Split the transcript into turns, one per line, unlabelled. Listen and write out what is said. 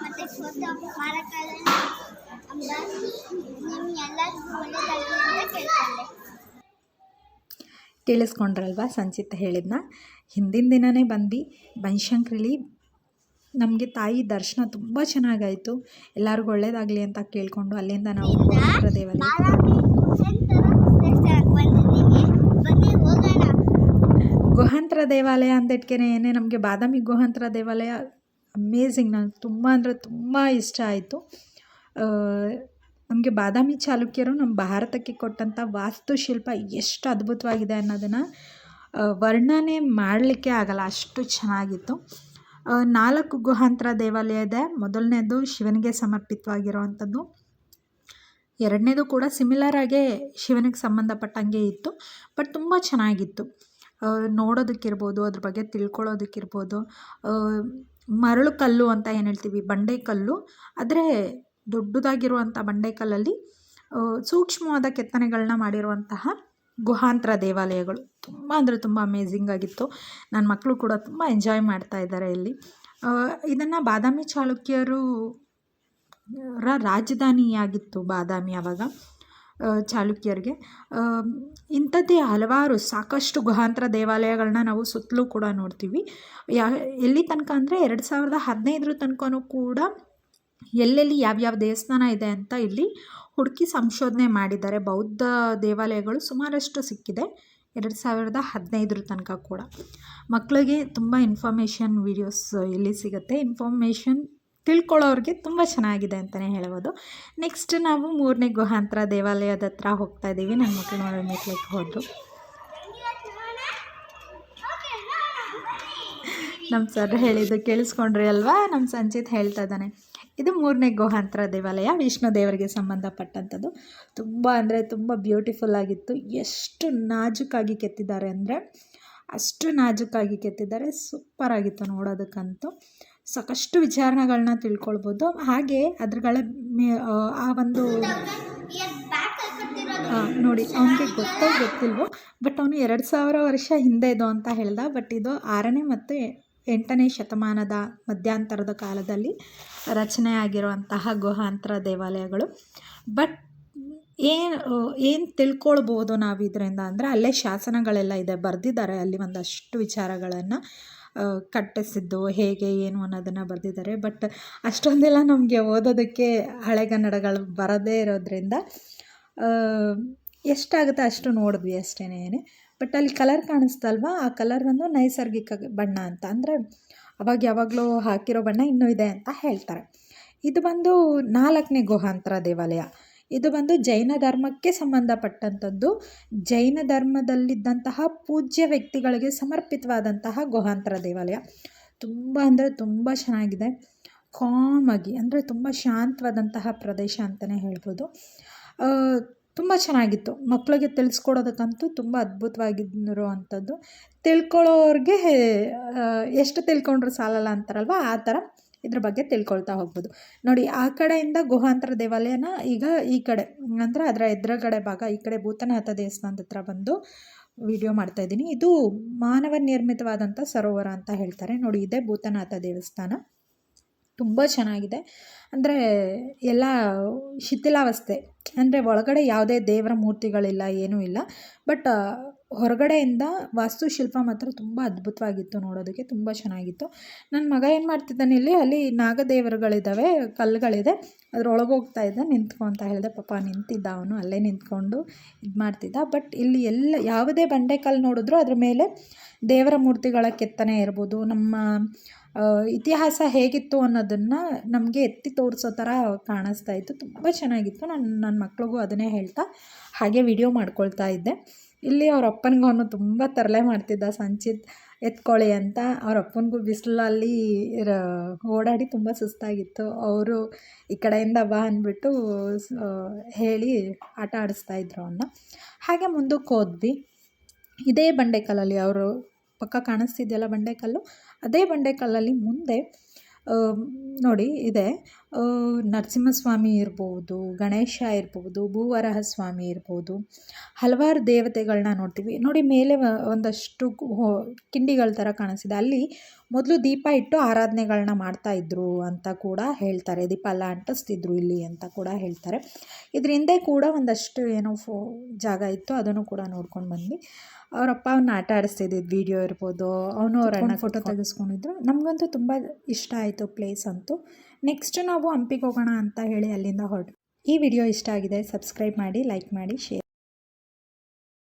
ಮತ್ತು ಫೋಟೋ ಮಾರಕ್ಕಾಗಲ್ಲ ಅಂದ ನಿಮ್ಗೆಲ್ಲರಿಗೂ ಒಳ್ಳೆಯದಾಗಲಿ ಅಂತ ಕೇಳ್ಕೊಂಡೆ
ಕೇಳಿಸ್ಕೊಂಡ್ರಲ್ವಾ ಸಂಚಿತ ಹೇಳಿದ್ನ? ಹಿಂದಿನ ದಿನವೇ ಬಂದ್ವಿ. ಬನಶಂಕರಿಲಿ ನಮಗೆ ತಾಯಿ ದರ್ಶನ ತುಂಬ ಚೆನ್ನಾಗಾಯಿತು. ಎಲ್ಲರಿಗೂ ಒಳ್ಳೇದಾಗಲಿ ಅಂತ ಕೇಳಿಕೊಂಡು ಅಲ್ಲಿಂದ ನಾವು
ಬನ್ನಿ ಹೋಗೋಣ
ಗುಹಾಂತರ ದೇವಾಲಯ ಅಂದಿಟ್ಕೆನೆ ನಮಗೆ ಬಾದಾಮಿ ಗುಹಾಂತರ ದೇವಾಲಯ ಅಮೇಝಿಂಗ್ ನನಗೆ ತುಂಬ ಅಂದರೆ ತುಂಬ ಇಷ್ಟ ಆಯಿತು. ನಮಗೆ ಬಾದಾಮಿ ಚಾಲುಕ್ಯರು ನಮ್ಮ ಭಾರತಕ್ಕೆ ಕೊಟ್ಟಂಥ ವಾಸ್ತುಶಿಲ್ಪ ಎಷ್ಟು ಅದ್ಭುತವಾಗಿದೆ ಅನ್ನೋದನ್ನು ವರ್ಣನೆ ಮಾಡಲಿಕ್ಕೆ ಆಗಲ್ಲ, ಅಷ್ಟು ಚೆನ್ನಾಗಿತ್ತು. ನಾಲ್ಕು ಗುಹಾಂತರ ದೇವಾಲಯ ಇದೆ. ಮೊದಲನೇದು ಶಿವನಿಗೆ ಸಮರ್ಪಿತವಾಗಿರುವಂಥದ್ದು. ಎರಡನೇದು ಕೂಡ ಸಿಮಿಲರ್ ಆಗೇ ಶಿವನಿಗೆ ಸಂಬಂಧಪಟ್ಟಂಗೆ ಇತ್ತು, ಬಟ್ ತುಂಬ ಚೆನ್ನಾಗಿತ್ತು. ನೋಡೋದಕ್ಕಿರ್ಬೋದು, ಅದ್ರ ಬಗ್ಗೆ ತಿಳ್ಕೊಳ್ಳೋದಕ್ಕಿರ್ಬೋದು. ಮರಳು ಕಲ್ಲು ಅಂತ ಏನು ಹೇಳ್ತೀವಿ, ಬಂಡೆ ಕಲ್ಲು. ಆದರೆ ದೊಡ್ಡದಾಗಿರುವಂಥ ಬಂಡೆಕಲ್ಲಲ್ಲಿ ಸೂಕ್ಷ್ಮವಾದ ಕೆತ್ತನೆಗಳನ್ನ ಮಾಡಿರುವಂತಹ ಗುಹಾಂತರ ದೇವಾಲಯಗಳು. ತುಂಬ ಅಂದರೆ ತುಂಬ ಅಮೇಝಿಂಗ್ ಆಗಿತ್ತು. ನನ್ನ ಮಕ್ಕಳು ಕೂಡ ತುಂಬ ಎಂಜಾಯ್ ಮಾಡ್ತಾ ಇದ್ದಾರೆ ಇಲ್ಲಿ. ಇದನ್ನು ಬಾದಾಮಿ ಚಾಲುಕ್ಯರು ರ ರಾಜಧಾನಿಯಾಗಿತ್ತು ಬಾದಾಮಿ ಆವಾಗ ಚಾಲುಕ್ಯರಿಗೆ ಇಂಥದ್ದೇ ಹಲವಾರು ಸಾಕಷ್ಟು ಗುಹಾಂತರ ದೇವಾಲಯಗಳನ್ನ ನಾವು ಸುತ್ತಲೂ ಕೂಡ ನೋಡ್ತೀವಿ. ಯಾ, ಎಲ್ಲಿ ತನಕ ಅಂದರೆ ಎರಡು ಸಾವಿರದ ಹದಿನೈದರ ತನಕನೂ ಕೂಡ ಎಲ್ಲೆಲ್ಲಿ ಯಾವ್ಯಾವ ದೇವಸ್ಥಾನ ಇದೆ ಅಂತ ಇಲ್ಲಿ ಹುಡುಕಿ ಸಂಶೋಧನೆ ಮಾಡಿದ್ದಾರೆ. ಬೌದ್ಧ ದೇವಾಲಯಗಳು ಸುಮಾರಷ್ಟು ಸಿಕ್ಕಿದೆ. ಎರಡು ಸಾವಿರದ ಹದಿನೈದರ ತನಕ ಕೂಡ. ಮಕ್ಕಳಿಗೆ ತುಂಬ ಇನ್ಫಾರ್ಮೇಷನ್ ವೀಡಿಯೋಸ್ ಇಲ್ಲಿ ಸಿಗುತ್ತೆ. ಇನ್ಫಾರ್ಮೇಷನ್ ತಿಳ್ಕೊಳ್ಳೋರಿಗೆ ತುಂಬ ಚೆನ್ನಾಗಿದೆ ಅಂತಲೇ ಹೇಳ್ಬೋದು. ನೆಕ್ಸ್ಟ್ ನಾವು ಮೂರನೇ ಗುಹಾಂತರ ದೇವಾಲಯದ ಹತ್ರ ಹೋಗ್ತಾ ಇದ್ದೀವಿ. ನನ್ನ ಮಕ್ಕಳು ಮಕ್ಕಳಿಗೆ ಹೋದರು. ನಮ್ಮ ಸರ್ ಹೇಳಿದ್ದು ಕೇಳಿಸ್ಕೊಂಡ್ರಿ ಅಲ್ವಾ? ನಮ್ಮ ಸಂಚಿತ್ ಹೇಳ್ತಾ ಇದ್ದಾನೆ. ಇದು ಮೂರನೇ ಗುಹಾಂತರ ದೇವಾಲಯ, ವಿಷ್ಣು ದೇವರಿಗೆ ಸಂಬಂಧಪಟ್ಟಂಥದ್ದು. ತುಂಬ ಅಂದರೆ ತುಂಬ ಬ್ಯೂಟಿಫುಲ್ ಆಗಿತ್ತು. ಎಷ್ಟು ನಾಜುಕಾಗಿ ಕೆತ್ತಿದ್ದಾರೆ ಅಂದರೆ, ಅಷ್ಟು ನಾಜುಕಾಗಿ ಕೆತ್ತಿದ್ದಾರೆ. ಸೂಪರ್ ಆಗಿತ್ತು ನೋಡೋದಕ್ಕಂತೂ. ಸಾಕಷ್ಟು ವಿಚಾರಣೆಗಳನ್ನ ತಿಳ್ಕೊಳ್ಬೋದು. ಹಾಗೆ ಅದ್ರಗಳ ಆ ಒಂದು ಹಾಂ ನೋಡಿ, ಅವನಿಗೆ ಗೊತ್ತೋ ಗೊತ್ತಿಲ್ವೋ, ಬಟ್ ಅವನು ಎರಡು ಸಾವಿರ ವರ್ಷ ಹಿಂದೆ ಇದು ಅಂತ ಹೇಳ್ದ. ಬಟ್ ಇದು ಆರನೇ ಮತ್ತು ಎಂಟನೇ ಶತಮಾನದ ಮಧ್ಯಂತರದ ಕಾಲದಲ್ಲಿ ರಚನೆಯಾಗಿರುವಂತಹ ಗುಹಾಂತರ ದೇವಾಲಯಗಳು. ಬಟ್ ಏನು ಏನು ತಿಳ್ಕೊಳ್ಬೋದು ನಾವು ಇದರಿಂದ ಅಂದರೆ ಅಲ್ಲೇ ಶಾಸನಗಳೆಲ್ಲ ಇದೆ, ಬರೆದಿದ್ದಾರೆ. ಅಲ್ಲಿ ಒಂದಷ್ಟು ವಿಚಾರಗಳನ್ನು ಕಟ್ಟಿಸಿದ್ದು, ಹೇಗೆ, ಏನು ಅನ್ನೋದನ್ನು ಬರೆದಿದ್ದಾರೆ. ಬಟ್ ಅಷ್ಟೊಂದೆಲ್ಲ ನಮಗೆ ಓದೋದಕ್ಕೆ ಹಳೆಗನ್ನಡಗಳು ಬರದೇ ಇರೋದ್ರಿಂದ ಎಷ್ಟಾಗುತ್ತೆ ಅಷ್ಟು ನೋಡಿದ್ವಿ ಅಷ್ಟೇನೆ. ಬಟ್ ಅಲ್ಲಿ ಕಲರ್ ಕಾಣಿಸ್ತಲ್ವಾ? ಆ ಕಲರ್ ನೈಸರ್ಗಿಕ ಬಣ್ಣ ಅಂತ. ಅಂದರೆ ಅವಾಗ ಯಾವಾಗಲೂ ಹಾಕಿರೋ ಬಣ್ಣ ಇನ್ನೂ ಇದೆ ಅಂತ ಹೇಳ್ತಾರೆ. ಇದು ಬಂದು ನಾಲ್ಕನೇ ಗುಹಾಂತರ ದೇವಾಲಯ. ಇದು ಬಂದು ಜೈನ ಧರ್ಮಕ್ಕೆ ಸಂಬಂಧಪಟ್ಟಂಥದ್ದು. ಜೈನ ಧರ್ಮದಲ್ಲಿದ್ದಂತಹ ಪೂಜ್ಯ ವ್ಯಕ್ತಿಗಳಿಗೆ ಸಮರ್ಪಿತವಾದಂತಹ ಗುಹಾಂತರ ದೇವಾಲಯ. ತುಂಬ ಅಂದರೆ ತುಂಬ ಚೆನ್ನಾಗಿದೆ. ಕಾಮಾಗಿ ಅಂದರೆ ತುಂಬ ಶಾಂತವಾದಂತಹ ಪ್ರದೇಶ ಅಂತಲೇ ಹೇಳ್ಬೋದು. ತುಂಬ ಚೆನ್ನಾಗಿತ್ತು. ಮಕ್ಕಳಿಗೆ ತಿಳಿಸ್ಕೊಡೋದಕ್ಕಂತೂ ತುಂಬ ಅದ್ಭುತವಾಗಿರುವಂಥದ್ದು. ತಿಳ್ಕೊಳ್ಳೋರಿಗೆ ಆ, ಎಷ್ಟು ತಿಳ್ಕೊಂಡ್ರೂ ಸಾಲಲ್ಲ ಅಂತಾರಲ್ವ? ಆ ಥರ ಇದ್ರ ಬಗ್ಗೆ ತಿಳ್ಕೊಳ್ತಾ ಹೋಗ್ಬೋದು. ನೋಡಿ ಆ ಕಡೆಯಿಂದ ಗುಹಾಂತರ ದೇವಾಲಯನ ಈಗ ಈ ಕಡೆ ಅಂದರೆ ಅದರ ಎದುರುಗಡೆ ಭಾಗ ಈ ಕಡೆ ಭೂತನಾಥ ದೇವಸ್ಥಾನದ ಹತ್ರ ಬಂದು ವಿಡಿಯೋ ಮಾಡ್ತಾ ಇದ್ದೀನಿ. ಇದು ಮಾನವ ನಿರ್ಮಿತವಾದಂಥ ಸರೋವರ ಅಂತ ಹೇಳ್ತಾರೆ. ನೋಡಿ ಇದೇ ಭೂತನಾಥ ದೇವಸ್ಥಾನ. ತುಂಬ ಚೆನ್ನಾಗಿದೆ. ಅಂದರೆ ಎಲ್ಲ ಶಿಥಿಲಾವಸ್ಥೆ. ಅಂದರೆ ಒಳಗಡೆ ಯಾವುದೇ ದೇವರ ಮೂರ್ತಿಗಳಿಲ್ಲ, ಏನೂ ಇಲ್ಲ. ಬಟ್ ಹೊರಗಡೆಯಿಂದ ವಾಸ್ತುಶಿಲ್ಪ ಮಾತ್ರ ತುಂಬ ಅದ್ಭುತವಾಗಿತ್ತು ನೋಡೋದಕ್ಕೆ, ತುಂಬ ಚೆನ್ನಾಗಿತ್ತು. ನನ್ನ ಮಗ ಏನು ಮಾಡ್ತಿದ್ದಾನೆ ಇಲ್ಲಿ, ಅಲ್ಲಿ ನಾಗದೇವರುಗಳಿದ್ದಾವೆ, ಕಲ್ಲುಗಳಿದೆ. ಅದ್ರೊಳಗೆ ಹೋಗ್ತಾ ಇದ್ದ, ನಿಂತ್ಕೊ ಅಂತ ಹೇಳಿದೆ. ಪಾಪ ನಿಂತಿದ್ದ ಅವನು, ಅಲ್ಲೇ ನಿಂತ್ಕೊಂಡು ಇದು ಮಾಡ್ತಿದ್ದ. ಬಟ್, ಇಲ್ಲಿ ಎಲ್ಲ, ಯಾವುದೇ ಬಂಡೆಕಲ್ಲು ನೋಡಿದ್ರು ಅದ್ರ ಮೇಲೆ ದೇವರ ಮೂರ್ತಿಗಳ ಕೆತ್ತನೆ ಇರ್ಬೋದು. ನಮ್ಮ ಇತಿಹಾಸ ಹೇಗಿತ್ತು ಅನ್ನೋದನ್ನು ನಮಗೆ ಎತ್ತಿ ತೋರಿಸೋ ಥರ ಕಾಣಿಸ್ತಾ ಇತ್ತು. ತುಂಬ ಚೆನ್ನಾಗಿತ್ತು. ನಾನು ನನ್ನ ಮಕ್ಳಿಗೂ ಅದನ್ನೇ ಹೇಳ್ತಾ ಹಾಗೆ ವಿಡಿಯೋ ಮಾಡ್ಕೊಳ್ತಾ ಇದ್ದೆ. ಇಲ್ಲಿ ಅವ್ರ ಅಪ್ಪನಿಗೂ ಅವನು ತುಂಬ ತರಲೆ ಮಾಡ್ತಿದ್ದ. ಸಂಚಿತ್ ಎತ್ಕೊಳ್ಳಿ ಅಂತ ಅವ್ರ ಅಪ್ಪನಿಗೂ ಬಿಸಿಲಲ್ಲಿ ಓಡಾಡಿ ತುಂಬ ಸುಸ್ತಾಗಿತ್ತು. ಅವರು ಈ ಕಡೆಯಿಂದ ಬಾ ಅಂದ್ಬಿಟ್ಟು ಹೇಳಿ ಆಟ ಆಡಿಸ್ತಾ ಇದ್ರು ಅವನ್ನ ಹಾಗೆ ಮುಂದಕ್ಕೆ ಹೋದ್ವಿ. ಇದೇ ಬಂಡೆಕಲ್ಲಲ್ಲಿ ಅವರು ಪಕ್ಕ ಕಾಣಿಸ್ತಿದೆಯಲ್ಲ ಬಂಡೆಕಲ್ಲು? ಅದೇ ಬಂಡೆಕಲ್ಲಲ್ಲಿ ಮುಂದೆ ನೋಡಿ ಇದೆ ನರಸಿಂಹಸ್ವಾಮಿ ಇರ್ಬೋದು, ಗಣೇಶ ಇರ್ಬೋದು ಭೂವರಹ ಸ್ವಾಮಿ ಇರ್ಬೋದು, ಹಲವಾರು ದೇವತೆಗಳನ್ನ ನೋಡ್ತೀವಿ. ನೋಡಿ ಮೇಲೆ ಒಂದಷ್ಟು ಕಿಂಡಿಗಳ ಥರ ಕಾಣಿಸ್ತಿದೆ. ಅಲ್ಲಿ ಮೊದಲು ದೀಪ ಇಟ್ಟು ಆರಾಧನೆಗಳನ್ನ ಮಾಡ್ತಾ ಇದ್ರು ಅಂತ ಕೂಡ ಹೇಳ್ತಾರೆ. ದೀಪ ಎಲ್ಲ ಅಂಟಿಸ್ತಿದ್ರು ಇಲ್ಲಿ ಅಂತ ಕೂಡ ಹೇಳ್ತಾರೆ. ಇದ್ರ ಹಿಂದೆ ಕೂಡ ಒಂದಷ್ಟು ಏನೋ ಫೋ ಜಾಗ ಇತ್ತು ಅದನ್ನು ಕೂಡ ನೋಡ್ಕೊಂಡು ಬಂದ್ವಿ. ಅವರಪ್ಪ ಅವ್ನ ಆಟ ಆಡಿಸ್ತಿದ್ದಿದ್ದು ವಿಡಿಯೋ ಇರ್ಬೋದು ಅವನು ಅವ್ರ ಅಣ್ಣ ಫೋಟೋ ತೆಗೆಸ್ಕೊಂಡಿದ್ರು. ನಮಗಂತೂ ತುಂಬ ಇಷ್ಟ ಆಯಿತು ಪ್ಲೇಸ್ ಅಂತೂ. ನೆಕ್ಸ್ಟ್ ನಾವು ಹಂಪಿಗೆ ಹೋಗೋಣ ಅಂತ ಹೇಳಿ ಅಲ್ಲಿಂದ ಹೊರಟು ಈ ವಿಡಿಯೋ ಇಷ್ಟ ಆಗಿದೆ ಸಬ್ಸ್ಕ್ರೈಬ್ ಮಾಡಿ ಲೈಕ್ ಮಾಡಿ ಶೇರ್